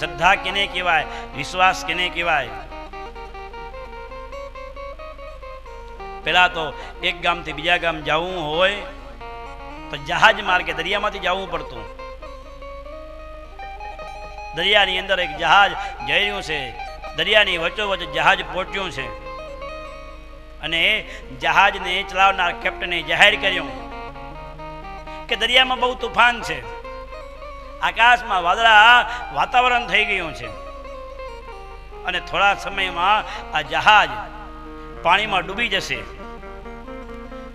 શ્રદ્ધા કેને કહેવાય? વિશ્વાસ કેને કહેવાય? પેલા તો એક ગામથી બીજા ગામ જવું હોય, તો જહાજ માર્ગે દરિયામાંથી જવું પડતું. દરિયાની અંદર એક જહાજ જઈ રહ્યું છે. દરિયાની વચ્ચોવચ્ચ જહાજ પહોંચ્યું છે. અને જહાજને ચલાવનાર કેપ્ટને જાહેર કર્યું કે દરિયામાં બહુ તુફાન છે. આકાશમાં વાદળા વાતાવરણ થઈ ગયું છે. અને થોડા સમયમાં આ જહાજ પાણીમાં ડૂબી જશે.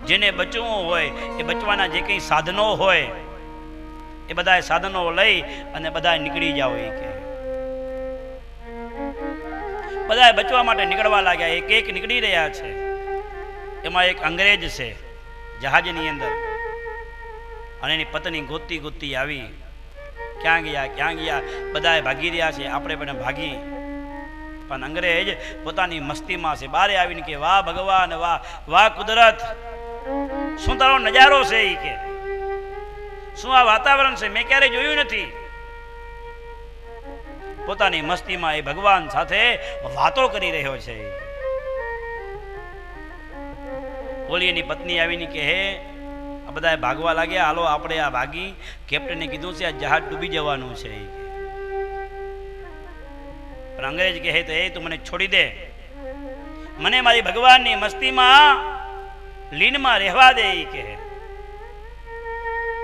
જેને બચવું હોય, એ બચવાના જે કંઈ સાધનો હોય, એ બધા સાધનો લઈ અને બધા નીકળી જાઓ એ કે. બધા બચવા માટે નીકળવા લાગ્યા, એક એક નીકળી રહ્યા છે. એમાં એક અંગ્રેજ છે, જહાજની અંદર. અને એની પત્ની ગોતી ગોતી આવી. ક્યાં ગયા ક્યાં ગયા? બધા ભાગી રહ્યા છે. આપણે પણ ભાગી. પણ અંગ્રેજ પોતાની મસ્તીમાં છે. બારે આવીને કે, વાહ ભગવાન, વાહ વાહ કુદરત. શું તારો નજારો છે એ કે? શું આ વાતાવરણ છે? મેં ક્યારે જોયું નથી. પોતાની મસ્તીમાં એ ભગવાન સાથે વાતો કરી રહ્યો છે. ઓલી પત્ની આવીને કે, હે બધા ભાગવા લાગ્યા. હાલો, આપણે આ ભાગી કેપ્ટને કીધું છે, આ જહાજ ડૂબી જવાનું છે. પણ અંગ્રેજ કહે તો એ, તું મને છોડી દે. મને મારી ભગવાનની મસ્તીમાં, લીનમાં રહેવા દે, ઈ કહે.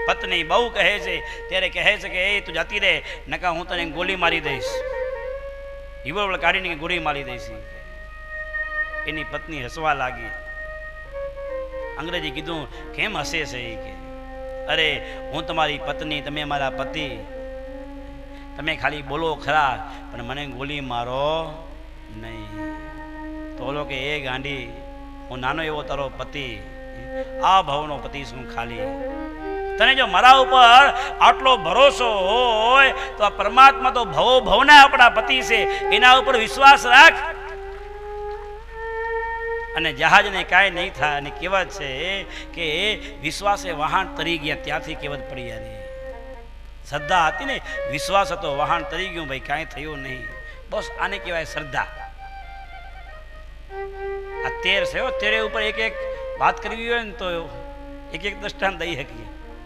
પત્ની બહુ કહે છે, ત્યારે કહે છે કે, એ, તું જતી રહે, નકા હું તને ગોળી મારી દઈશ. હિવળ કાઢીને ગોળી મારી દઈશ એની પત્ની હસવા લાગી. અંગ્રેજી કીધું, કેમ હશે છે કે? અરે, હું તમારી પત્ની, તમે મારા પતિ. તમે ખાલી બોલો ખરા, પણ મને ગોલી મારો નહીં. તો ઓલો કે, એ ગાંડી, હું નાનો એવો તારો પતિ. આ ભાવનો પતિ શું ખાલી. તને જો મારા ઉપર આટલો ભરોસો હોય, તો આ પરમાત્મા તો ભવો, ભવના આપણા પતિ છે. એના ઉપર વિશ્વાસ રાખ. અને જહાજને કાંઈ નહીં થાય. અને કહેવત છે કે વિશ્વાસે વહાણ તરી ગયા, ત્યાંથી કહેવત પડી યારી શ્રદ્ધા હતી ને, વિશ્વાસ હતો, વહાણ તરી ગયું, ભાઈ કાંઈ થયું નહીં. બસ આને કહેવાય શ્રદ્ધા. આ તેર છે તેરે ઉપર એક એક વાત કરવી હોય ને તો એક એક દ્રષ્ટાંત દઈ શકીએ.